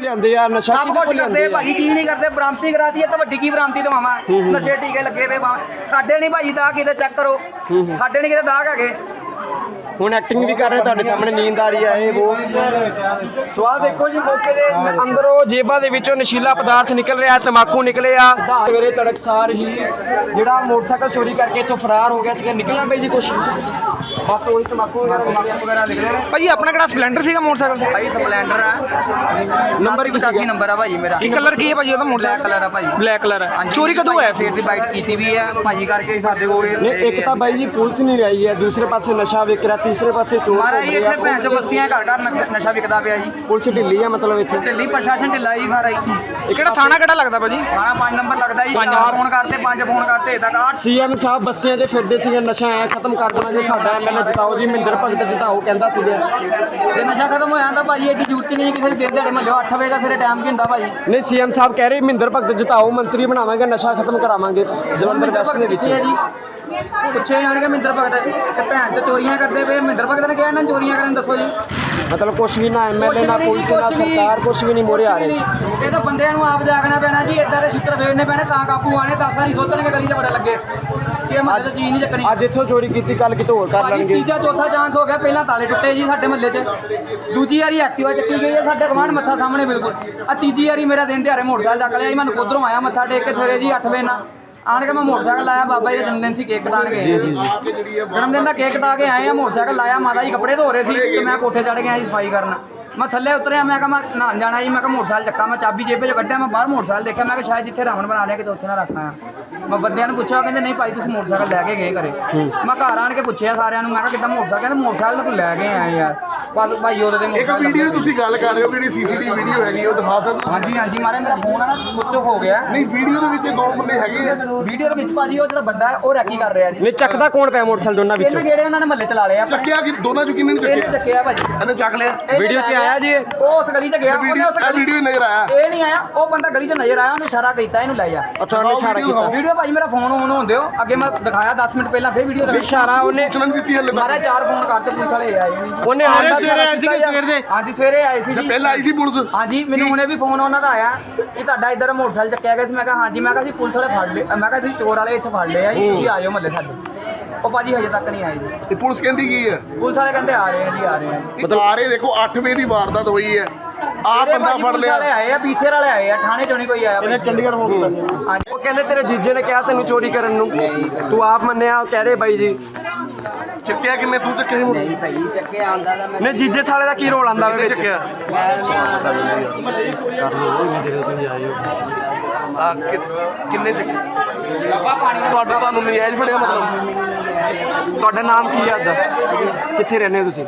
ਲਿਆਂਦੇ ਆ ਨਸ਼ਾ ਸਭ ਕੁਝ ਕਰਦੇ ਭਾਜੀ ਕੀ ਨਹੀਂ ਕਰਦੇ ਬਰਾਮਤੀ ਕਰਾਤੀ ਹੈ ਤਾਂ ਵੱਡੀ ਕੀ ਬਰਾਮਤੀ ਦਵਾਵਾਂ? ਨਸ਼ੇ ਟੀਕੇ ਲੱਗੇ ਵੇ ਸਾਡੇ ਨਹੀਂ ਭਾਜੀ ਦਾ ਕਿਤੇ ਚੈੱਕ ਕਰੋ। ਸਾਡੇ ਨਹੀਂ ਕਿਤੇ ਦਾਗ ਹੈਗੇ। ਹੁਣ ਐਕਟਿੰਗ ਵੀ ਕਰ ਰਹੇ ਤੁਹਾਡੇ ਸਾਹਮਣੇ ਨੀਂਦ ਆ ਰਹੀ ਹੈ ਇਹ ਉਹ ਸਵਾਲ ਦੇਖੋ ਜੀ ਮੌਕੇ ਦੇ ਅੰਦਰੋਂ ਜੇਬਾਂ ਦੇ ਵਿੱਚੋਂ ਨਸ਼ੀਲਾ ਪਦਾਰਥ ਨਿਕਲ ਰਿਹਾ ਤਮਾਕੂ ਨਿਕਲੇ ਆ। ਸਵੇਰੇ ਤੜਕਸਾਰ ਹੀ ਜਿਹੜਾ ਮੋਟਰਸਾਈਕਲ ਚੋਰੀ ਕਰਕੇ ਇੱਥੋਂ ਫਰਾਰ ਹੋ ਗਿਆ ਸੀਗਾ ਨਿਕਲਣਾ ਪਈ ਜੀ ਕੁਛ। ਬਸ ਉਹੀ ਤਮਾਕੂ ਵਗੈਰਾ ਨਿਕਲੇ ਨੇ। ਭਾਜੀ ਆਪਣਾ ਕਿਹੜਾ ਸਪਲੈਂਡਰ ਸੀਗਾ ਮੋਟਰਸਾਈਕਲ ਭਾਈ ਸਪਲੈਂਡਰ ਆ। ਨੰਬਰ ਕੀ 85 ਨੰਬਰ ਆ ਭਾਜੀ ਮੇਰਾ। ਕੀ ਕਲਰ ਕੀ ਹੈ ਭਾਜੀ ਉਹਦਾ ਮੋਟਰਸਾਈਕਲ? ਕਲਰ ਆ ਭਾਜੀ। ਬਲੈਕ ਕਲਰ ਹੈ ਚੋਰੀ ਕਦੋਂ ਹੋਇਆ ਸਿਰ ਦੀ ਬਾਈਟ ਕੀਤੀ ਵੀ ਆ ਭਾਜੀ ਕਰਕੇ ਸਾਡੇ ਕੋਲ ਇੱਕ ਤਾਂ ਬਾਈ ਜੀ ਪੁਲਿਸ ਨਹੀਂ ਆਈ ਹੈ ਦੂਸਰੇ ਪਾਸੇ ਨਸ਼ਾ ਵਿਕ ਰਿਹਾ ਤੀਸਰੇ ਪਾਸੇ ਚੋਰ ਮਹਾਰਾਜ ਜੀ। ਇੱਥੇ ਭੈਣ ਚੋ ਬਸਤੀਆਂ ਘਰ ਘਰ ਨ- ਨਸ਼ਾ ਵਿਕਦਾ ਪਿਆ ਜੀ। ਪੁਲਿਸ ਢਿੱਲੀ ਹੈ ਮਤਲਬ ਇੱਥੇ। ਢਿੱਲੀ ਪ੍ਰਸ਼ਾਸਨ ਢਿੱਲਾ ਜੀ ਸਾਰਾ ਹੀ ਇਹ ਕਿਹੜਾ ਥਾਣਾ ਕਿਹੜਾ ਲੱਗਦਾ ਭਾਜੀ? ਥਾਣਾ 5 ਨੰਬਰ ਲੱਗਦਾ ਜੀ ਪੰਜ ਚਾਰ। ਫੋਨ ਕਰਤੇ ਪੰਜ ਫੋਨ ਕਰਤੇ ਤੱਕ ਆਠ ਸੀਐਮ ਸਾਹਿਬ ਬੱਸੀਆਂ 'ਚ ਫਿਰਦੇ ਸੀਗੇ ਨਸ਼ਾ ਐ ਖਤਮ ਕਰ ਦੇਣਾ ਜੀ ਸਾਡਾ ਐਮਐਲਏ ਜਿਤਾਓ ਜੀ ਮਹਿੰਦਰ ਭਗਤ ਜਿਤਾਓ ਕਹਿੰਦਾ ਸੀਗਾ। ਜੇ ਨਸ਼ਾ ਖਤਮ ਹੋ ਜਾਂਦਾ ਭਾਜੀ ਐਡੀ ਜ਼ਰੂਰਤ ਨਹੀਂ ਕਿਸੇ ਦੇ ਦਿਨ ਦਿਹਾੜੇ ਮੱਲਿਓ 8 ਵਜੇ ਦਾ ਸਵੇਰੇ ਟਾਈਮ ਕੀ ਹੁੰਦਾ ਭਾਜੀ। ਨਹੀਂ ਸੀਐਮ ਸਾਹਿਬ ਕਹਿ ਰਹੇ ਮਹਿੰਦਰ ਭਗਤ ਜਿਤਾਓ ਮੰਤਰੀ ਬਣਾਵਾਂਗੇ ਨਸ਼ਾ ਖਤਮ ਕਰਾਵਾਂਗੇ ਜਲੰਧਰ ਵੈਸਟ ਦੇ ਵਿੱਚ। ਜੀ ਪੁੱਛੇ ਜਾਣਗੇ ਮਹਿੰਦਰ ਭਗਤ ਤੇ ਭੈਣ ਚ ਚੋਰੀਆਂ ਕਰਦੇ ਪਏ ਮਹਿੰਦਰ ਭਗਤ ਨੇ ਕਿਹਾ ਇਹਨਾਂ ਨੂੰ ਚੋਰੀਆਂ ਕਰਨ ਦੱਸੋ ਜੀ। ਮਤਲਬ ਕੁਛ ਵੀ ਨਾ ਐਮਐਲਏ ਨਾ ਪੁਲਿਸ ਨਾ ਸਰਕਾਰ ਕੁਛ ਵੀ ਨਹੀਂ ਮੋਰੇ ਆ ਰਹੇ। ਇਹ ਤਾਂ ਬੰਦਿਆਂ ਨੂੰ ਆਪ ਜਾਗਣਾ ਪੈਣਾ ਜੀ ਏਦਾਂ ਦੇ ਛਿੱਤਰ ਫੇਰਨੇ ਪੈਣੇ ਤਾਂ ਕਾਬੂ ਆਣੇ ਦਸ ਵਾਰੀ ਸੋਚਣਗੇ ਗਲੀ 'ਚ ਬੜਾ ਲੱਗੇ। ਕਿ 'ਚ ਚੀਜ਼ ਨਹੀਂ ਚੱਕਣੀ। ਅੱਜ ਇੱਥੋਂ ਚੋਰੀ ਕੀਤੀ ਕੱਲ ਕਿਤੇ ਹੋਰ ਕਰ ਲੈਣਗੇ। ਤੀਜਾ ਚੌਥਾ ਚਾਂਸ ਹੋ ਗਿਆ ਪਹਿਲਾਂ ਤਾਲੇ ਟੁੱਟੇ ਜੀ ਸਾਡੇ ਮਹੱਲੇ 'ਚ। ਦੂਜੀ ਵਾਰੀ ਐਕਟਿਵਾ ਚੱਕੀ ਗਈ ਹੈ ਸਾਡੇ ਗਵਾਂਢ ਮੱਥਾ ਸਾਹਮਣੇ ਬਿਲਕੁਲ। ਆ ਤੀਜੀ ਵਾਰੀ ਮੇਰਾ ਦਿਨ ਦਿਹਾੜੇ ਮੋਟਰਸਾਈਕਲ ਚੱਕ ਲਿਆ ਜੀ ਮੈਨੂੰ ਉਧਰੋਂ ਆਇਆ ਮੱਥਾ ਟੇਕ ਕੇ ਸਵੇਰੇ ਜੀ 8 ਵਜੇ ਨਾਲ। ਆਣ ਕੇ ਮੈਂ ਮੋਟਰਸਾਈਕਲ ਲਾਇਆ ਬਾਬਾ ਜੀ ਦਾ ਜਨਮ ਦਿਨ ਸੀ ਕੇਕ ਕਟਾਣ ਗਏ ਜੀ ਜੀ ਜਨਮ ਦਿਨ ਦਾ ਕੇਕ ਕਟਾ ਕੇ ਆਏ ਆ ਮੋਟਰਸਾਈਕਲ ਲਾਇਆ ਮਾਤਾ ਜੀ ਕੱਪੜੇ ਧੋ ਰਹੇ ਸੀ ਤੇ ਮੈਂ ਕੋਠੇ ਚੜ ਗਿਆ ਜੀ ਸਫ਼ਾਈ ਕਰਨ। ਮੈਂ ਥੱਲੇ ਉਤਰਿਆ ਮੈਂ ਕਿਹਾ ਮੈਂ ਨਹਾਉਣ ਜਾਣਾ ਜੀ ਮੈਂ ਕਿਹਾ ਮੋਟਰਸਾਈਕਲ ਚੱਕਾ ਮੈਂ ਚਾਬੀ ਜੇਬੇ 'ਚ ਕੱਢਿਆ ਮੈਂ ਬਾਹਰ ਮੋਟਰਸਾਈਕਲ ਦੇਖਿਆ ਮੈਂ ਕਿਹਾ ਸ਼ਾਇਦ ਜਿੱਥੇ ਰਾਵਣ ਬਣਾ ਰਿਹਾ ਕਿਤੇ ਉੱਥੇ ਨਾ ਰੱਖਣਾ ਆ ਮੈਂ ਬੰਦਿਆਂ ਨੂੰ ਪੁੱਛਿਆ ਉਹ ਕਹਿੰਦੇ ਨਹੀਂ ਭਾਈ ਤੁਸੀਂ ਮੋਟਰਸਾਈਕਲ ਲੈ ਕੇ ਗਏ ਘਰੇ। ਮੈਂ ਘਰ ਆਣ ਕੇ ਪੁੱਛਿਆ ਸਾਰਿਆਂ ਨੂੰ ਮੈਂ ਕਿਹਾ ਕਿੱਦਾਂ ਮੋਟਰਸਾਈਕਲ? ਕਹਿੰਦੇ ਮੋਟਰਸਾਈਕਲ ਤਾਂ ਤੂੰ ਲੈ ਕੇ ਆਇਆ ਯਾਰ। ਬਸ ਭਾਈ ਉਹਦੇ ਤੇ ਇੱਕ ਮੋਟਰਸਾਈਕਲ ਵੀਡੀਓ। ਤੁਸੀਂ ਗੱਲ ਕਰ ਰਹੇ ਹੋ ਜਿਹੜੀ ਸੀਸੀਟੀਵੀ ਵੀਡੀਓ ਹੈਗੀ ਉਹ ਦਿਖਾ ਸਕਦੇ ਹੋ? ਹਾਂਜੀ ਹਾਂਜੀ ਮਾਰੇ ਮੇਰਾ ਫੋਨ ਆ ਨਾ ਸੁੱਚ ਹੋ ਗਿਆ। ਨਹੀਂ ਵੀਡੀਓ ਦੇ ਵਿੱਚ ਦੋ ਬੰਦੇ ਹੈਗੇ ਆ। ਵੀਡੀਓ ਦੇ ਵਿੱਚ ਭਾਜੀ ਉਹ ਜਿਹੜਾ ਬੰਦਾ ਹੈ ਉਹ ਰੈਕੀ ਕਰ ਰਿਹਾ ਜੀ। ਨਹੀਂ ਚੱਕਦਾ ਕੌਣ ਪਿਆ ਮੋਟਰਸਾਈਕਲ ਦੋਨਾਂ ਇਹਨੇ ਵਿੱਚੋਂ? ਜਿਹੜੇ ਉਹਨਾਂ ਨੇ ਮਹੱਲੇ ਚਲਾ ਲਿਆ ਚੱਕਿਆ ਕਿ ਦੋਨਾਂ ਚੋਂ ਕਿੰਨੇ ਨੇ ਇਹਨੇ ਚੱਕਿਆ ਚੱਕਿਆ ਭਾਜੀ। ਇਹਨੇ ਚੱਕ ਲਿਆ। ਇਹਨੇ ਵੀਡੀਓ 'ਚ ਲੈ ਲਿਆ। ਆਇਆ ਜੀ ਇਹ? ਉਹ ਉਸ ਗਲੀ 'ਚ ਗਿਆ ਉਹਨੇ ਉਸ ਇਹ ਗਲੀ ਵੀਡੀਓ ਨਜ਼ਰ ਆਇਆ? ਇਹ ਨਹੀਂ ਆਇਆ ਉਹ ਬੰਦਾ ਗਲੀ 'ਚ ਨਜ਼ਰ ਆਇਆ ਉਹਨੇ ਇਸ਼ਾਰਾ ਕੀਤਾ ਇਹਨੂੰ ਲੈ ਜਾ। ਅੱਛਾ ਉਹਨੇ ਇਸ਼ਾਰਾ ਕੀਤਾ। ਵੀਡੀਓ ਭਾਜੀ ਮੇਰਾ ਫੋਨ ਔਨ ਹੁੰਦੇ ਹੋ ਅੱਗੇ ਮੈਂ ਦਿਖਾਇਆ 10 ਮਿੰਟ ਪਹਿਲਾਂ ਫਿਰ ਵੀਡੀਓ ਇਸ਼ਾਰਾ ਉਹਨੇ ਸੂਚਨਾ ਦਿੱਤੀ ਹਲੇ ਮਾਰੇ ਤੱਕ ਚਾਰ ਫੋਨ ਕਰਤੇ ਪੁਲਿਸ ਵਾਲੇ ਆਏ ਨਹੀਂ ਉਹਨੇ ਆਂਦਾ ਇਸ਼ਾਰਾ ਕੀਤਾ ਜਾਂ- ਹਾਂਜੀ ਸਵੇਰੇ ਆਏ ਸੀ ਜੀ ਪਹਿਲਾਂ ਆਈ ਸੀ ਪੁਲਿਸ? ਹਾਂਜੀ ਮੈਨੂੰ ਹੁਣੇ ਵੀ ਫੋਨ ਉਹਨਾਂ ਦਾ ਆਇਆ ਕਿ ਤੁਹਾਡਾ ਇੱਧਰ ਮੋਟਰਸਾਈਕਲ ਚੱਕਿਆ ਗਿਆ ਸੀ। ਮੈਂ ਕਿਹਾ ਹਾਂਜੀ ਮੈਂ ਕਿਹਾ ਸੀ ਪੁਲਿਸ ਵਾਲੇ ਫੜ ਲਏ। ਮੈਂ ਕਿਹਾ ਸੀ ਚੋਰ ਵਾਲੇ ਇੱਥੇ ਫੜ ਲਏ ਆ ਜੀ। ਤੁਸੀਂ ਆ ਜਾਓ ਮੱਲੇ ਸਾਡੇ। ਉਹ ਭਾਜੀ ਹਜੇ ਤੱਕ ਨਹੀਂ ਆਏ ਜੀ। ਇਹ ਪੁਲਿਸ ਕਹਿੰਦੀ ਕੀ ਹੈ? ਪੁਲਿਸ ਵਾਲੇ ਕਹਿੰਦੇ ਆ ਰਹੇ ਆ ਜੀ ਆ ਰਹੇ ਆ। ਮਤਲਬ ਆ ਰਹੇ ਦੇਖੋ 8 ਵਜੇ ਦੀ ਵਾਰਦਾਤ ਹੋਈ ਹੈ। ਆ ਬੰਦਾ ਫੜ ਲਿਆ। ਵਾਲੇ ਆਏ ਆ ਪੀਸੀਆਰ ਵਾਲੇ ਆਏ ਆ ਥਾਣੇ ਚੋਂ ਨਹੀਂ ਕੋਈ ਆਇਆ ਭਾਈ। ਚੰਡੀਗੜ੍ਹ ਕੀਤਾ ਹਾਂਜੀ। ਉਹ ਕਹਿੰਦੇ ਤੇਰੇ ਜੀਜੇ ਨੇ ਕਿਹਾ ਤੈਨੂੰ ਚੋਰੀ ਕਰਨ ਨੂੰ। ਤੂੰ ਆਪ ਮੰਨਿਆ ਉਹ ਕਹਿ ਰਹੇ ਬਾਈ ਜੀ। ਚੱਕਿਆ ਕਿੰਨੇ ਤੂੰ ਚੱਕਿਆ ਸੀ ਮੁੰਡਾ? ਨਹੀਂ ਭਾਈ ਚੱਕੇ ਆਉਂਦਾ ਤਾਂ ਮੈਂ ਨਹੀਂ ਜੀਜੇ ਸਾਲੇ ਦਾ ਕੀ ਰੋਲ ਆਂਦਾ ਵੇ ਵਿੱਚ? ਚੱਕਿਆ? ਆ ਕਿ- ਕਿੰਨੇ ਚੱਕਿਆ? ਤੁਹਾਡਾ ਤੁਹਾਨੂੰ ਨਜਾਇਜ਼ ਫੜਿਆ ਮਤਲਬ? ਤੁਹਾਡਾ ਨਾਮ ਕੀ ਹੈ ਅੱਦਾ ਕਿੱਥੇ ਰਹਿੰਦੇ ਹੋ ਤੁਸੀਂ?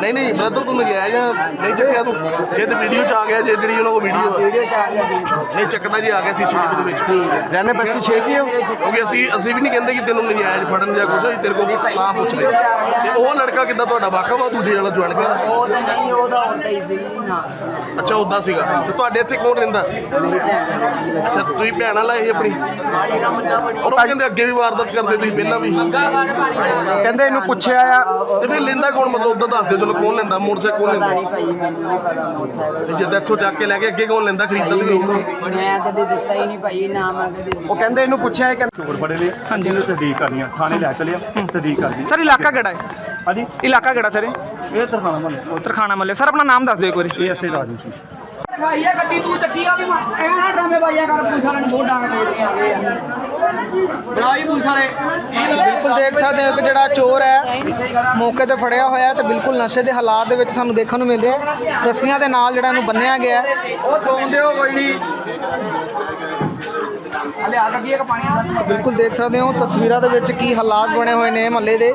ਨਹੀਂ ਨਹੀਂ ਬ੍ਰਦਰ ਤੂੰ ਨਜਾਇਜ਼ ਆ, ਨਹੀਂ ਚੱਕਿਆ ਤੂੰ। ਜੇ ਤੇ ਵੀਡੀਓ ਚ ਆ ਗਿਆ ਜੇ ਜਿਹੜੀ ਉਹਨਾਂ ਕੋਲ ਵੀਡੀਓ ਹੈ ਵੀਡੀਓ ਚ ਆ ਗਿਆ ਵੀ ਨਹੀਂ ਚੱਕਦਾ ਜੀ ਆ ਗਿਆ ਸੀਸੀਟੀਵੀ ਦੇ ਵਿੱਚ। ਰਹਿੰਦੇ ਬਸਤੀ ਛੇਤੀ ਹੋ ਕਿਉਂਕਿ ਅਸੀਂ ਅਸੀਂ ਵੀ ਨਹੀਂ ਕਹਿੰਦੇ ਕਿ ਤੈਨੂੰ ਨਜਾਇਜ਼ ਫੜਨ ਜਾਂ ਕੁਝ ਤੇਰੇ ਕੋਲ ਨਾ ਪੁੱਛ ਆ ਗਿਆ। ਤੇ ਉਹ ਲੜਕਾ ਕਿੱਦਾਂ ਤੁਹਾਡਾ? ਵਾਕਫ ਆ ਦੂਜੇ ਵਾਲਾ ਜੁਆਇਨ ਕਰ ਉਹ ਤਾਂ ਨਹੀਂ ਉਹਦਾ ਹੁੰਦਾ ਹੀ ਸੀ ਨਾ। ਅੱਛਾ ਉਦਾਂ ਸੀਗਾ। ਤੇ ਤੁਹਾਡੇ ਇੱਥੇ ਕੌਣ ਰਹਿੰਦਾ? ਮੇਰੀ ਭੈਣ। ਅੱਛਾ ਤੁਸੀਂ ਭੈਣ ਵਾਲਾ ਇਹ ਆਪਣੀ? ਉਹ ਕਹਿੰਦੇ ਅੱਗੇ ਵੀ ਵਾਰਦਾਤ ਕਰਦੇ ਤੁਸੀਂ ਪਹਿਲਾਂ ਵੀ। ਕਹਿੰਦੇ ਇਹਨੂੰ ਪੁੱਛਿਆ ਆ ਫਿਰ ਲੈਂਦਾ ਕੌਣ? ਮਤਲਬ ਉਦਾਂ ਦੱਸ ਦਿਓ ਚਲੋ ਕੌਣ ਲੈਂਦਾ ਮੋਟਰਸਾਈਕਲ ਕੌਣ ਪਤਾ ਲੈਂਦਾ ਨਹੀਂ ਭਾਈ ਮੈਨੂੰ ਨਹੀਂ ਪਤਾ ਮੋਟਰਸਾਈਕਲ ਜਦੋਂ ਇੱਥੋਂ ਚੱਕ ਕੇ ਲੈ ਕੇ ਅੱਗੇ ਕੌਣ ਲੈਂਦਾ ਖਰੀਦਦਾ ਭਾਈ ਵੀ ਮੈਨੂੰ ਮੈਂ ਕਦੇ ਦਿੱਤਾ ਹੀ ਨਹੀਂ ਭਾਈ ਨਾ ਮੈਂ ਕਦੇ ਉਹ ਕਹਿੰਦੇ ਇਹਨੂੰ ਪੁੱਛਿਆ ਇਹ ਕਹਿੰਦੇ ਚੋਰ ਫੜੇ ਨੇ ਹਾਂਜੀ। ਇਹਨੂੰ ਤਸਦੀਕ ਕਰਨੀ ਆ ਥਾਣੇ ਲੈ ਚਲਿਆ ਤਸਦੀਕ ਕਰਨੀ ਸਰ ਇਲਾਕਾ ਕਿਹੜਾ ਹੈ? ਹਾਂਜੀ। ਇਲਾਕਾ ਕਿਹੜਾ ਸਰ ਇਹ? ਇਹ ਤਰਖਾਣਾ ਮਨ ਤਰਖਾਣਾ ਮੱਲੇ ਸਰ ਆਪਣਾ ਨਾਮ ਦੱਸ ਦਿਓ ਇੱਕ ਵਾਰੀ। ਇਹ ਐਸੇ ਰਾਜੂ ਸੀ ਭਾਈ ਇਹ ਗੱਡੀ ਤੂੰ ਚੱਕੀ ਆ ਵੀ ਐ ਨਾ ਡਰਾਮੇ ਬਾਈਆ ਕਰ ਪੁਲਿਸ ਵਾਲਿਆਂ ਨੂੰ ਬਹੁਤ ਡਾਂਗ ਕੇ ਆ ਗਏ ਆ। ਬਰਾਈ ਪੁਲਿਸ ਵਾਲੇ। ਬਿਲਕੁਲ ਦੇਖ ਸਕਦੇ ਹੋ ਕਿ ਜਿਹੜਾ ਚੋਰ ਹੈ ਮੌਕੇ ਤੇ ਫੜਿਆ ਹੋਇਆ ਹੈ ਤੇ ਬਿਲਕੁਲ ਨਸ਼ੇ ਦੇ ਹਾਲਾਤ ਦੇ ਵਿੱਚ ਸਾਨੂੰ ਦੇਖਣ ਨੂੰ ਮਿਲ ਰਿਹਾ ਹੈ। ਰੱਸੀਆਂ ਦੇ ਨਾਲ ਜਿਹੜਾ ਇਹਨੂੰ ਬੰਨਿਆ ਗਿਆ ਹੈ। ਉਹ ਸੌਂ ਦਿਓ ਕੋਈ ਨਹੀਂ। ਬਿਲਕੁਲ ਦੇਖ ਸਕਦੇ ਹੋ ਤਸਵੀਰਾਂ ਦੇ ਵਿੱਚ ਕੀ ਹਾਲਾਤ ਬਣੇ ਹੋਏ ਨੇ ਮਹੱਲੇ ਦੇ।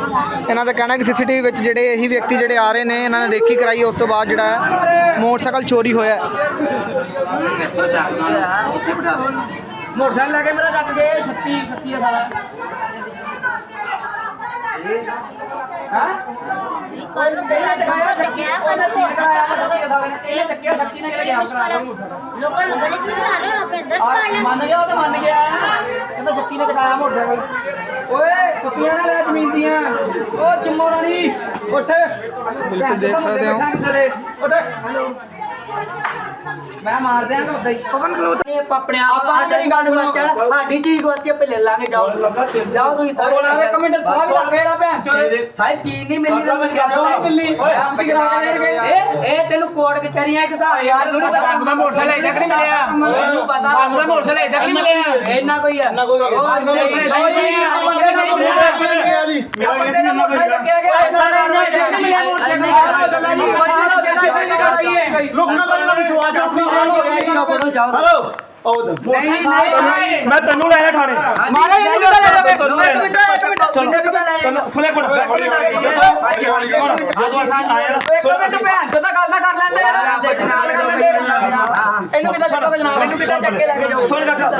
ਇਹਨਾਂ ਦਾ ਕਹਿਣਾ ਕਿ ਸੀਸੀਟੀਵੀ ਵਿੱਚ ਜਿਹੜੇ ਇਹੀ ਵਿਅਕਤੀ ਜਿਹੜੇ ਆ ਰਹੇ ਨੇ ਇਹਨਾਂ ਨੇ ਰੇਕੀ ਕਰਾਈ ਉਸ ਤੋਂ ਬਾਅਦ ਜਿਹੜਾ ਹੈ ਮੋਟਰਸਾਈਕਲ ਚੋਰੀ ਹੋਇਆ ਹੈ। ਮੋਟਰਸਾਈਕਲ ਲੈ ਕੇ ਮੇਰਾ ਚੱਕ ਗਏ 36 36 ਆ ਸਾਲਾ। ਹਾਂ? ਕੱਲ ਨੂੰ ਪਹਿਲਾਂ ਜਗਾਇਆ ਚੱਕਿਆ ਕੱਲ ਨੂੰ ਇਹ ਚੱਕਿਆ 36 ਨੇ ਕਿਹਾ ਗਿਆ ਲੋਕਾਂ ਨੂੰ ਗਲੀ ਚ ਨਹੀਂ ਲਾ ਰਹੇ ਆਪਣੇ ਅੰਦਰ ਲੈ ਮੰਨ ਗਿਆ ਉਹ ਤਾਂ ਮੰਨ ਗਿਆ। ਕਹਿੰਦਾ 36 ਨੇ ਚਕਾਇਆ ਮੋਟਰਸਾਈਕਲ। ਓਏ ਪੱਪੀਆਂ ਨਾਲ ਲੈ ਜ਼ਮੀਨ ਦੀਆਂ। ਓ ਚਿੰਮੋ ਰਾਣੀ ਉੱਠ। ਬਿਲਕੁਲ ਦੇਖ ਸਕਦੇ ਹੋ। ਉੱਠ। ਮੈਂ ਮਾਰ ਦਿਆਂਗਾ ਉਦਾਂ ਹੀ। ਪਵਨ ਕਲੋਤ ਆਪਣੇ ਆਪ ਆਪਾਂ ਤੇਰੀ ਗੱਲ ਸੁਣੋ ਸਾਡੀ ਚੀਜ਼ ਗੋਚੇ ਪੇ ਲੈ ਲਾਂਗੇ ਜਾਓ। ਜਾਓ ਤੁਸੀਂ ਉਹ ਬਣਾ ਦੇ ਕਮੈਂਟ ਸਾਹ ਲੱਗ ਮੇਰਾ ਭੈਣ ਚੋਦ। ਸਾਈ ਚੀਜ਼ ਨਹੀਂ ਮਿਲਣੀ ਤਾਂ ਮੈਂ ਕਿਹਾ ਨਹੀਂ ਮਿਲਣੀ। ਓਏ ਆਪ ਕਰਾ ਕੇ ਦੇਣਗੇ। ਇਹ ਇਹ ਤੈਨੂੰ ਕੋਟ ਕਚਰੀਆਂ ਇੱਕ ਹਿਸਾਬ ਯਾਰ ਨੂੰ ਨਹੀਂ ਪਤਾ ਦਾ ਮੋਟਰਸਾਈਕਲ ਤੱਕ ਨਹੀਂ ਮਿਲਿਆ। ਮੈਨੂੰ ਪਤਾ ਦਾ ਮੋਟਰਸਾਈਕਲ ਤੱਕ ਨਹੀਂ ਮਿਲਿਆ। ਇੰਨਾ ਕੋਈ ਹੈ। ਕੋਈ ਉਹ ਨਹੀਂ, ਨਹੀਂ, ਨਹੀਂ, ਨਹੀਂ ਲੋਕਾਂ ਦਾ ਜਿਹੜਾ ਵਿਸ਼ਵਾਸ ਹੈ ਹਲੋ ਉਹ ਮੈਂ ਤੈਨੂੰ ਲੈਣਾ ਥਾਣੇ। ਮਾਰੇ ਇਹ ਨਹੀਂ ਪਤਾ ਲੱਗੇ ਇੱਕ ਮਿੰਟ ਇੱਕ ਮਿੰਟ ਤੈਨੂੰ ਖੁੱਲੇ ਕੋਣ ਜਦੋਂ ਅਸੀਂ ਆਏ ਨਾ ਇੱਕ ਮਿੰਟ ਭੈਣ ਚੋਦ ਗੱਲ ਨਾ ਕਰ ਲੈਂਦੇ ਯਾਰ ਕਿੱਦਾਂ ਛੱਡੋਗੇ ਜਨਾਬ? ਇਹਨੂੰ ਕਿੱਦਾਂ ਚੱਕ ਕੇ ਲੈ ਕੇ ਜਾਓ ਸੋਨੇ ਕਾਕਾ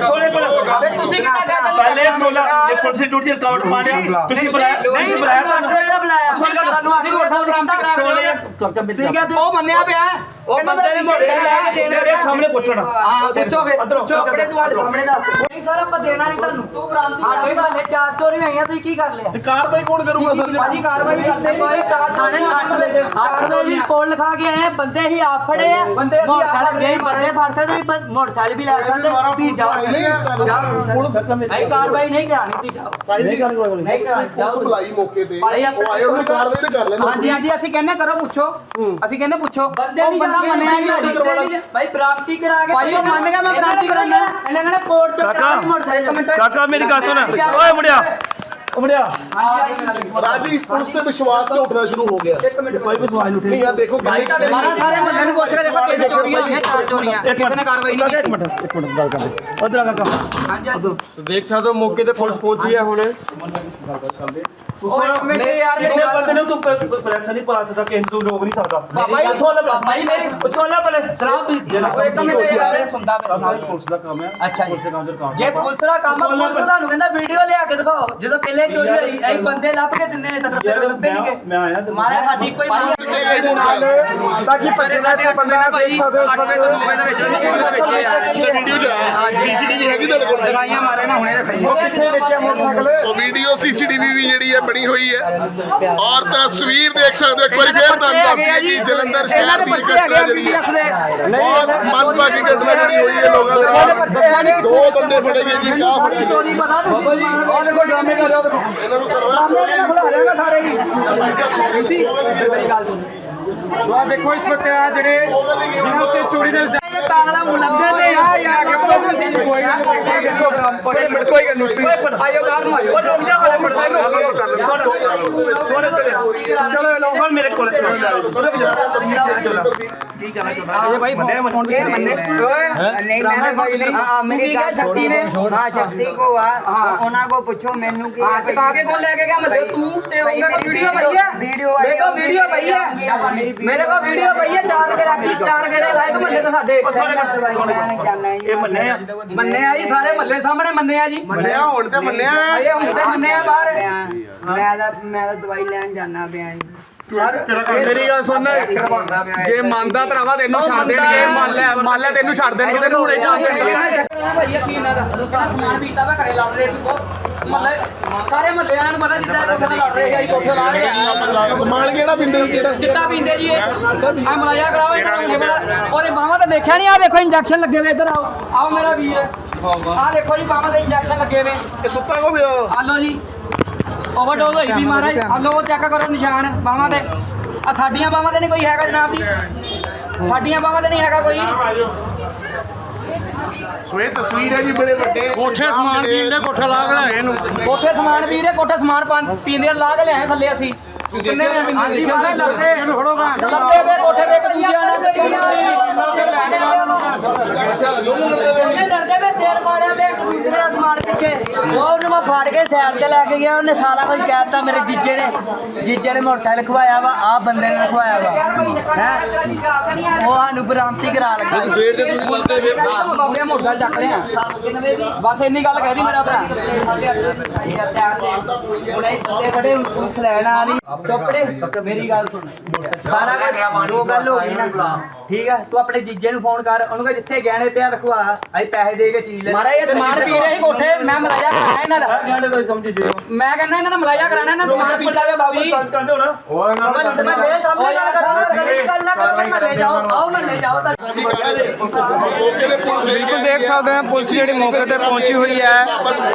ਸੋਨੇ ਕੋਲ ਫਿਰ ਤੁਸੀਂ ਕਿੱਦਾਂ ਕਹਿ ਦਿੰਦੇ? ਪਹਿਲੇ ਸੋਲਾ ਇਹ ਪੁਲਿਸ ਡਿਊਟੀ ਰਿਕਾਰਡ ਮਾਰਿਆ ਤੁਸੀਂ ਬੁਲਾਇਆ। ਤੁਸੀਂ ਬੁਲਾਇਆ। ਸਾਨੂੰ। ਬੁਲਾਇਆ। ਸੋਨੇ ਕਾਕਾ ਸਾਨੂੰ ਅਸੀਂ ਮੋਟਰਸਾਈਕਲ ਬਰਾਮਦ ਕਰਾ ਸੋਨੇ ਕੇ ਕਾਕਾ ਮਿਲ ਠੀਕ ਹੈ ਉਹ ਮੰਨਿਆ ਪਿਆ। ਉਹ ਬੰਦੇ ਨੇ ਮੋਟਰਸਾਈਕਲ ਲੈ ਕੇ ਦੇਣਾ। ਤੇਰੇ ਸਾਹਮਣੇ ਪੁੱਛਣਾ। ਹਾਂ ਪੁੱਛੋ ਫਿਰ। ਅੰਦਰੋਂ ਆਪਣੇ ਤੁਹਾਡੇ ਸਾਹਮਣੇ ਦੱਸ। ਨਹੀਂ ਸਰ ਆਪਾਂ ਦੇਣਾ ਨਹੀਂ ਤੁਹਾਨੂੰ। ਤੂੰ ਬਰਾਮਦੀ ਹਾਂ ਕੋਈ ਬਾਲੇ ਚਾਰ ਚੋਰੀ ਹੋਈਆਂ ਤੁਸੀਂ ਕੀ ਕਰ ਲਿਆ? ਕਾਰਵਾਈ ਕੌਣ ਕਰੂਗਾ ਸਰ ਭਾਜੀ ਕਾਰਵਾਈ ਕਰਦੇ ਕੋਈ ਕਾਰ ਥਾਣੇ ਅੱਠ ਵਜੇ ਅੱਠ ਦੀ ਰਿਪੋਰਟ ਲਿਖਾ ਕੇ ਆਏ ਆ, ਬੰਦੇ ਹੀ ਆਪ ਫੜੇ ਆ। ਬੰਦੇ ਅਸੀਂ ਆਪ ਮੋਟਰਸਾਈਕਲ ਫੜੇ ਗਏ ਬੰਦੇ ਫੜ ਸਕਦੇ ਸੀ, ਪਰ ਮੋਟਰਸਾਈਕਲ ਵੀ ਲੈ ਸਕਦੇ। ਤੁਸੀਂ ਜਾਓ। ਪੁਲਿਸ ਅਸੀਂ ਕਾਰਵਾਈ ਨਹੀਂ ਕਰਾਣੀ ਤੁਸੀਂ ਜਾਓ। ਨਹੀਂ ਕਰਨੀ ਕੋਈ ਨਹੀਂ। ਕਰਾਣੀ ਜਾਓ। ਬੁਲਾਈ ਮੌਕੇ ਤੇ। ਉਹ ਆਏ ਉਹਨੂੰ ਕਾਰਵਾਈ ਤੇ ਕਰ ਲੈਣਾ ਹਾਂਜੀ ਹਾਂਜੀ ਅਸੀਂ ਕਹਿੰਦੇ ਕਰੋ ਪੁੱਛੋ। ਅਸੀਂ ਕਹਿੰਦੇ ਪੁੱਛੋ। ਬੰਦੇ ਉਹ ਨਹੀਂ ਬੰਦਾ ਮੰਨਿਆ ਨਹੀਂ ਭਾਈ ਬਰਾਮਤੀ ਕਰਾ ਕੇ ਭਾਈ ਉਹ ਮੰਨ ਗਿਆ ਮੈਂ ਬਰਾਮਤੀ ਕਰਾਂਗਾ ਇਹਨਾਂ ਨੇ ਕੋਰਟ ਤੋਂ ਕਰਾ ਕੇ ਮੋਟਰਸਾਈਕਲ ਕਾਕਾ ਮੇਰੀ ਗੱਲ ਸੁਣ। ਓਏ ਮੁੰਡਿਆ। ਓ ਮੁੰਡਿਆ ਰਾਜੀ ਪੁਲਿਸ ਤੇ ਵਿਸ਼ਵਾਸ ਉੱਠਣਾ ਸ਼ੁਰੂ ਹੋ ਗਿਆ। ਇੱਕ ਮਿੰਟ ਕੋਈ ਵੀ ਸਵਾਲ ਉੱਠੇ ਨਹੀਂ ਯਾਰ ਦੇਖੋ ਕਿੰਨੇ ਕਿੰਨੇ ਮਾਰਾ ਸਾਰੇ ਮੱਲੇ ਨੂੰ ਪੁੱਛ ਕੇ ਦੇਖੋ ਕਿੰਨੇ ਚੋਰੀਆਂ ਹੋਈਆਂ ਚਾਰ ਚੋਰੀਆਂ। ਇੱਕ ਕਿਸੇ ਨੇ ਮਿੰਟ ਕਾਰਵਾਈ ਨਹੀਂ ਇੱਕ ਮਿੰਟ ਇੱਕ ਮਿੰਟ ਗੱਲ ਕਰਦੇ। ਉਧਰ ਆ ਕਾਕਾ ਹਾਂਜੀ ਦੇਖ ਸਕਦੇ ਹੋ ਮੌਕੇ ਤੇ ਪੁਲਿਸ ਪਹੁੰਚੀ ਹੈ ਹੁਣ। ਮਿੰਟ ਯਾਰ ਮੇਰੀ ਕਿਸੇ ਬੰਦੇ ਨੂੰ ਤੂੰ ਪ੍ਰੈਸ ਨਹੀਂ ਪਾ ਸਕਦਾ ਕਿਸੇ ਨੂੰ ਰੋਕ ਨਹੀਂ ਸਕਦਾ। ਬਾਬਾ ਜੀ, ਸੁਣ ਲੈ ਬਾਬਾ ਜੀ ਮੇਰੀ- ਸੁਣ ਲੈ ਪਹਿਲੇ। ਸਲਾਹ ਤੁਸੀਂ ਇੱਕ ਮਿੰਟ ਯਾਰ ਸੁਣਦਾ ਇਹ ਪੁਲਿਸ ਦਾ ਕੰਮ ਹੈ। ਅੱਛਾ ਜੀ। ਪੁਲਿਸ ਦੇ ਕੰਮ ਜੇ ਪੁਲਿਸ ਦਾ ਕੰਮ ਆ, ਪੁਲਿਸ ਤੁਹਾਨੂੰ ਕਹਿੰਦਾ ਵੀਡੀਓ ਲਿਆ ਦਿਖਾਓ ਜਦੋਂ ਪਹਿਲੇ ਚੋਰੀ ਹੋਈ ਬੰਦੇ ਲੱਭ ਕੇ ਦਿੰਦੇ ਨੇ ਤਾਂ ਫਿਰ ਯਾਰ ਲੱਭੇ ਨਹੀਂ ਮੈਂ ਗਏ। ਮੈਂ ਆਇਆ ਤੇ ਮਾਰੇ ਸਾਡੀ ਕੋਈ ਮੰਗ ਤਾਂ ਕਿ ਪੰਜ ਸਾਡੇ ਬੰਦੇ ਨਾ ਦੇਖ ਸਕਦੇ ਹੋ ਅੱਠ ਵਜੇ ਤੋਂ ਨੌ ਵਜੇ ਦੇ ਵਿੱਚ ਵੀਡੀਓ ਦੇ ਵਿੱਚ ਇਹ ਆ ਅੱਛਾ ਵੀਡੀਓ ਚ ਆਇਆ ਸੀਸੀਟੀਵੀ ਹੈਗੀ ਤੁਹਾਡੇ ਕੋਲ? ਦਵਾਈਆਂ ਮਾਰੇ ਮੈਂ ਹੁਣੇ ਰਖਾਈ ਉਹ ਕਿੱਥੇ ਵੇਚਿਆ ਮੋਟਰਸਾਈਕਲ? ਸੋ ਵੀਡੀਓ ਸੀਸੀਟੀਵੀ ਵੀ ਜਿਹੜੀ ਹੈ ਬਣੀ ਹੋਈ ਹੈ। ਔਰ ਤਸਵੀਰ ਦੇਖ ਸਕਦੇ ਹੋ ਇੱਕ ਵਾਰੀ ਫੇਰ ਤੁਹਾਨੂੰ ਦੱਸ ਦਈਏ ਕਿ ਜਲੰਧਰ ਸ਼ਹਿਰ ਦੀ ਘਟਨਾ ਜਿਹੜੀ ਹੈ ਬਹੁਤ ਮੰਦਭਾਗੀ ਘਟਨਾ ਜਿਹੜੀ ਹੋਈ ਹੈ ਲੋਕਾਂ ਦੇ ਨਾਲ ਦੋ ਬੰਦੇ ਫੜੇ ਗਏ ਜੀ ਕਿਆ ਫੜੇ ਗਏ ਤੁਸੀਂ ਉਹ ਦੇਖੋ ਡਰਾਮੇ ਕਰ ਰਹੇ ਹੋ ਦੇਖੋ। ਇਹਨਾਂ ਨੂੰ ਕਰਵਾ ਬੁਲਾ ਰਿਹਾ ਸਾਰੇ ਹੀ। ਆ ਦੇਖੋ ਇਸ ਵਕਤ ਆ ਜਿਹੜੇ ਜਿਨ੍ਹਾਂ ਉੱਤੇ ਚੋਰੀ ਦੇ ਇਲਜ਼ਾਮ ਪਾਗਲਾ ਲੱਭਦੇ ਨੇ। ਆ ਯਾਰ ਕਿ ਕੋਈ ਨਾ ਕੋਈ ਗੱਲ ਨਹੀਂ। ਆਇਓ ਕਾਰ ਨੂੰ ਆਇਓ। ਹਲੇ ਮਿੰਟ ਸੁਣ ਸੁਣ ਤੇ ਚਲੋ ਲਓ ਹੁਣ ਮੇਰੇ ਕੋਲ ਜਾ ਕੀ ਕਹਿਣਾ ਚਾਹੁੰਦਾ? ਇਹ ਭਾਈ ਫੋਨ ਇਹ ਮੰਨੇ। ਨਹੀਂ ਮੈਂ ਭਾਈ ਨਹੀਂ ਹਾਂ ਮੇਰੀ ਗੱਲ ਸ਼ਕਤੀ ਨੇ? ਹਾਂ ਸ਼ਕਤੀ ਕੋ ਆ। ਉਹਨਾਂ ਕੋ ਪੁੱਛੋ ਮੈਨੂੰ ਕੀ ਹਾਂ ਚਕਾ ਕੇ ਕੋਲ ਲੈ ਕੇ ਗਿਆ ਮਤਲਬ ਤੂੰ ਤੇ ਉਹਨਾਂ ਕੋਲ ਵੀਡੀਓ ਪਈ ਹੈ ਵੀਡੀਓ ਮੇਰੇ ਕੋਲ ਵੀਡੀਓ ਪਈ ਹੈ ਮੇਰੇ ਕੋਲ ਵੀਡੀਓ ਪਈ ਹੈ ਚਾਰ ਗੇੜਾ ਕੀ ਚਾਰ ਗੇੜੇ ਲਾਏ ਤੂੰ ਮੱਲੇ ਤੇ ਸਾਡੇ। ਇਹ ਮੰਨੇ ਆ। ਮੰਨੇ ਆ ਜੀ ਸਾਰੇ ਮੱਲੇ ਸਾਹਮਣੇ ਮੰਨੇ ਆ ਜੀ। ਮੰਨਿਆ ਹੁਣ ਤੇ ਮੰਨਿਆ। ਇਹ ਹੁਣ ਤੇ ਮੰਨੇ ਆ ਮੈਂ ਤਾਂ ਮੈਂ ਤਾਂ ਦਵਾਈ ਲੈਣ ਜਾਣਾ ਪਿਆ। ਜੀ ਤੇਰਾ ਕੰਮ ਮੇਰੀ ਗੱਲ ਸੁਣ ਜੇ ਮੰਨਦਾ ਭਰਾਵਾ ਤੈਨੂੰ ਛੱਡ ਦੇਣਗੇ ਮੰਨ ਲੈ ਮੰਨ ਲੈ ਤੈਨੂੰ ਛੱਡ ਦੇਣਗੇ ਤੈਨੂੰ ਹੁਣੇ ਜਾਣ ਦੇਣਗੇ। ਨਾ ਭਾਈ ਅਸੀਂ ਇਹਨਾਂ ਦਾ ਕਿਹੜਾ ਸਮਾਨ ਪੀਤਾ ਵਾ ਘਰੇ ਲੜ ਰਹੇ ਸੀ ਬਹੁਤ। ਮੱਲੇ ਸਾਰੇ ਮੱਲੇ ਵਾਲਿਆਂ ਨੂੰ ਪਤਾ ਜਿੱਦਾਂ ਕੋਠੇ ਨਾਲ ਲੜ ਰਹੇ ਸੀ ਅਸੀਂ ਕੋਠੇ ਲਾ ਰਹੇ ਆ। ਸਮਾਨ ਕਿਹੜਾ ਪਿੰਦੇ ਜਿਹੜਾ ਚਿੱਟਾ ਪੀਂਦੇ ਜੀ ਇਹ। ਆ ਮਲਾਇਆ ਕਰਾਓ ਇਹਨਾਂ ਨੂੰ ਹੁਣੇ ਬੜਾ। ਉਹਦੇ ਬਾਹਾਂ ਤੇ ਦੇਖਿਆ ਨਹੀਂ ਆ ਦੇਖੋ ਇੰਜੈਕਸ਼ਨ ਲੱਗੇ ਹੋਏ ਇੱਧਰ ਆਓ। ਆਓ ਮੇਰਾ ਵੀਰ। ਆ ਦੇਖੋ ਜੀ ਬਾਹਾਂ ਤੇ ਇੰਜੈਕਸ਼ਨ ਲੱਗੇ ਹੋਏ। ਇਹ ਸੁੱਤਾ ਕੋ ਪਿਆ? ਆ ਲਓ ਜੀ। ਓਵਰਡੋਜ਼ ਹੋਈ ਵੀ ਮਹਾਰਾਜ ਆ ਲਓ ਚੈੱਕ ਕਰੋ ਨਿਸ਼ਾਨ ਬਾਹਾਂ ਤੇ। ਆ ਸਾਡੀਆਂ ਬਾਹਾਂ ਤੇ ਨਹੀਂ ਕੋਈ ਹੈਗਾ ਜਨਾਬ ਜੀ। ਸਾਡੀਆਂ ਬਾਹਾਂ ਤੇ ਨਹੀਂ ਹੈਗਾ ਕੋਈ। ਸੋ ਇਹ ਤਸਵੀਰ ਹੈ ਜੀ ਬੜੇ ਵੱਡੇ। ਕੋਠੇ ਸਮਾਨ ਪੀਂਦੇ ਕੋਠਾ ਲਾ ਕੇ ਲਿਆਏ ਇਹਨੂੰ। ਕੋਠੇ ਸਮਾਨ ਵੀਰੇ ਕੋਠੇ ਸਮਾਨ ਪੀਂਦੇ ਲਾ ਕੇ ਲਿਆਏ ਥੱਲੇ ਅਸੀਂ। ਕਿੰਨੇ ਹਾਂਜੀ ਮੈਂ ਲੜਦੇ ਇਹਨੂੰ ਫੜੋ ਭੈਣ ਚੋਦ। ਲੜਦੇ ਦੇ ਕੋਠੇ ਦੇ ਇੱਕ ਦੂਜੇ ਨਾਲ ਤੇ ਕਈਆਂ ਉਹਨੇ ਲੜਦੇ ਵੇ ਸਿਰ ਫਾੜਿਆ ਵੇ ਇੱਕ ਦੂਸਰੇ ਦਾ ਸਮਾਨ ਪਿੱਛੇ ਉਹ ਫਾੜ ਕੇ ਸਾਈਡ ਤੇ ਲੈ ਕੇ ਗਿਆ ਉਹਨੇ ਸਾਰਾ ਕੁਝ ਕਹਿਤਾ ਮੇਰੇ ਜੀਜੇ ਨੇ। ਜੀਜੇ ਨੇ ਮੋਟਰਸਾਈਕਲ ਖਵਾਇਆ ਵਾ ਆ ਬੰਦੇ ਨੇ ਖਵਾਇਆ ਵਾ। ਹੈ? ਉਹ ਸਾਨੂੰ ਬਰਾਮਤੀ ਕਰਾ ਲੱਗਾ। ਸਵੇਰ ਦੇ ਤੁਸੀਂ ਲੱਭਦੇ ਵੇ ਬਾਬੇ ਮੋਟਰਸਾਈਕਲ ਚੱਕ ਰਹੇ ਆ ਬਸ ਇੰਨੀ ਗੱਲ ਕਹਿ ਦੀ ਮੇਰਾ ਭਰਾ। ਖੜੇ ਪੁਲਿਸ ਲੈਣ ਰਹੀ। ਚੁੱਪੜੇ ਮੇਰੀ ਗੱਲ ਸੁਣ। ਸਾਰਾ ਕੁਝ ਦੋ ਗੱਲ ਹੋ ਗਈ ਨਾ। ਠੀਕ ਹੈ ਤੂੰ ਆਪਣੇ ਜੀਜੇ ਨੂੰ ਫੋਨ ਕਰ ਉਹਨੂੰ ਕਹ ਜਿੱਥੇ ਗਹਿਣੇ ਪਿਆ ਰਖਵਾ ਅਸੀਂ ਪੈਸੇ ਦੇ ਕੇ ਚੀਜ਼ ਲੈ ਮਾਰਾ ਇਹ ਸਮਾਨ ਪੀ ਰਹੇ ਕੋਠੇ ਮੈਂ ਮਲਾਇਆ ਕਰਾਣਾ ਇਹਨਾਂ ਦਾ। ਗਾਂਡੇ ਤੋਂ ਸਮਝੀ ਜੀ ਮੈਂ ਕਹਿੰਦਾ ਇਹਨਾਂ ਦਾ ਮਲਾਇਆ ਕਰਾਣਾ ਇਹਨਾਂ ਨੂੰ ਸਮਾਨ ਪੀਂਦਾ ਵੇ ਬਾਬੂ ਜੀ। ਕਰਦੇ ਹੋਣਾ। ਮੈਂ ਲੈ ਸਾਹਮਣੇ ਗੱਲ ਕਰਨਾ ਜਾਓ ਆਓ ਜਾਓ ਤਾਂ ਬਿਲਕੁਲ ਦੇਖ ਸਕਦੇ ਹਾਂ ਪੁਲਿਸ ਜਿਹੜੀ ਮੌਕੇ ਤੇ ਪਹੁੰਚੀ ਹੋਈ ਹੈ।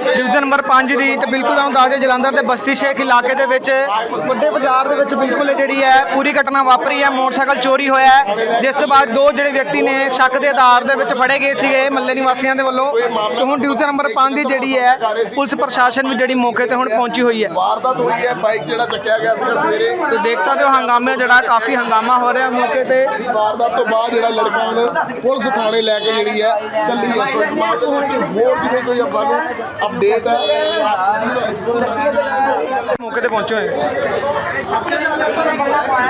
ਡਿਵੀਜ਼ਨ ਨੰਬਰ 5 ਦੀ ਤੇ ਬਿਲਕੁਲ ਤੁਹਾਨੂੰ ਦੱਸ ਦਿਓ ਜਲੰਧਰ ਦੇ ਬਸਤੀ ਸ਼ੇਖ ਇਲਾਕੇ ਦੇ ਵਿੱਚ ਵੱਡੇ ਬਾਜ਼ਾਰ ਦੇ ਵਿੱਚ ਬਿਲਕੁਲ ਜਿਹੜੀ ਹੈ ਪੂਰੀ ਘਟਨਾ ਵਾਪਰੀ ਹੈ ਮੋਟਰਸਾਈਕਲ ਚੋਰੀ ਹੋਇਆ ਹੈ। ਜਿਸ ਤੋਂ ਬਾਅਦ ਦੋ ਜਿਹੜੇ ਵਿਅਕਤੀ ਨੇ ਸ਼ੱਕ ਦੇ ਆਧਾਰ ਦੇ ਵਿੱਚ ਫੜੇ ਗਏ ਸੀਗੇ ਮੱਲੇ ਨਿਵਾਸੀਆਂ ਦੇ ਵੱਲੋਂ। ਤੇ ਹੁਣ ਡਿਵੀਜ਼ਨ ਨੰਬਰ 5 ਦੀ ਜਿਹੜੀ ਹੈ ਪੁਲਿਸ ਪ੍ਰਸ਼ਾਸਨ ਵੀ ਜਿਹੜੀ ਮੌਕੇ ਤੇ ਹੁਣ ਪਹੁੰਚੀ ਹੋਈ ਹੈ। ਵਾਰਦਾਤ ਹੋਈ ਹੈ ਬਾਈਕ ਜਿਹੜਾ ਚੱਕਿਆ ਗਿਆ ਸੀਗਾ ਸਵੇਰੇ। ਤੇ ਦੇਖ ਸਕਦੇ ਹੋ ਹੰਗਾਮੇ ਜਿਹੜਾ ਕਾਫੀ ਹੰਗਾਮਾ ਹੋ ਰਿਹਾ ਮੌਕੇ ਤੇ ਜਿਹੜੀ ਵਾਰਦਾਤ ਤੋਂ ਬਾਅਦ ਜਿਹੜਾ ਲੜਕਾ ਹੁਣ ਪੁਲਿਸ ਥਾਣੇ ਲੈ ਕੇ ਜਿਹੜੀ ਹੈ ਚੱਲੀ ਹੈ। ਸੋ ਇਸ ਬਾਤ ਤੋਂ ਹੁਣ ਹੋਰ ਜਿਵੇਂ ਕੋਈ ਆਪਾਂ ਨੂੰ ਅਪਡੇਟ ਹੈ। ਮੌਕੇ ਤੇ ਪਹੁੰਚੇ ਹੋਏ।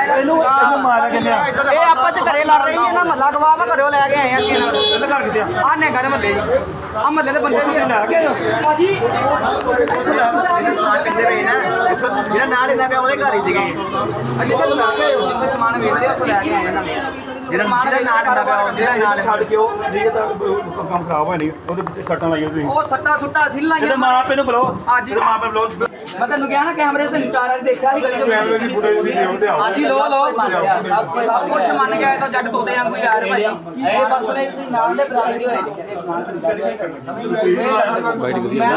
ਇਹਨੂੰ ਇਹਨੂੰ ਮਾਰਿਆ ਕਿੰਨੇ ਆ? ਇਹ ਆਪਸ ਚ ਘਰੇ ਲੜ ਰਹੀ ਹੈ ਨਾ ਮੱਲਾ ਗਵਾ ਵਾ ਘਰੋਂ ਲੈ ਕੇ ਆਏ ਆ ਕਿਹਨਾਂ ਘਰ ਕਿਤੇ ਆ? ਆ ਨੇ ਘਰ ਮੱਲੇ ਜੀ। ਆ ਮੱਲੇ ਦੇ ਬੰਦੇ ਵੀ ਲੈ ਕੇ ਭਾਜੀ। ਜਿਹੜਾ ਨਾਲ ਇਹਨਾਂ ਪਿਆ ਉਹਦੇ ਘਰ ਹੀ ਸੀਗੇ। ਜਿੱਥੇ ਸਮਾਨ ਜਿੱਥੇ ਸਮਾਨ ਵੇਚਦੇ ਉੱਥੋਂ ਲੈ ਕੇ ਆਏ ਇਹਨਾਂ ਜਿਹੜਾ ਦੇ ਨਾਲ ਹੁੰਦਾ ਪਿਆ ਉਹਦੇ ਨਾਲ ਛੱਡ ਕੇ ਉਹ ਨਹੀਂ ਤਾਂ ਕੰਮ ਖਰਾਬ ਹੋਇਆ ਨਹੀਂ। ਉਹਦੇ ਪਿੱਛੇ ਸੱਟਾਂ ਲਾਈਆਂ ਤੁਸੀਂ। ਉਹ ਸੱਟਾ ਸੁੱਟਾ ਅਸੀਂ ਇਹਦੇ ਲਾਈਆਂ ਮਾਂ ਪਿਓ ਨੂੰ ਬੁਲਾਓ ਅੱਜ ਇਹਦੇ ਮਾਂ ਪਿਓ ਬੁਲਾਓ। ਮੈਂ ਤੈਨੂੰ ਕਿਹਾ ਨਾ ਕੈਮਰੇ ਤੇ ਚਾਰ ਵਾਰ ਦੇਖਿਆ ਸੀ ਗਲੀ ਕੈਮਰੇ ਦੀ ਫੁਟੇਜ ਦੀ ਦਿਓ ਤੇ ਆਓ ਅੱਜ ਲੋ ਲੋ ਸਭ ਸਭ ਕੁਝ ਮੰਨ ਗਿਆ ਤਾਂ ਜੱਟ ਤੋਤੇ ਵਾਂਗੂ ਯਾਰ ਭਾਈ। ਇਹ ਬਸ ਉਹਨੇ ਨਾਲ ਦੇ ਬਰਾਬਰ ਹੀ ਹੋਏ। ਮੈਂ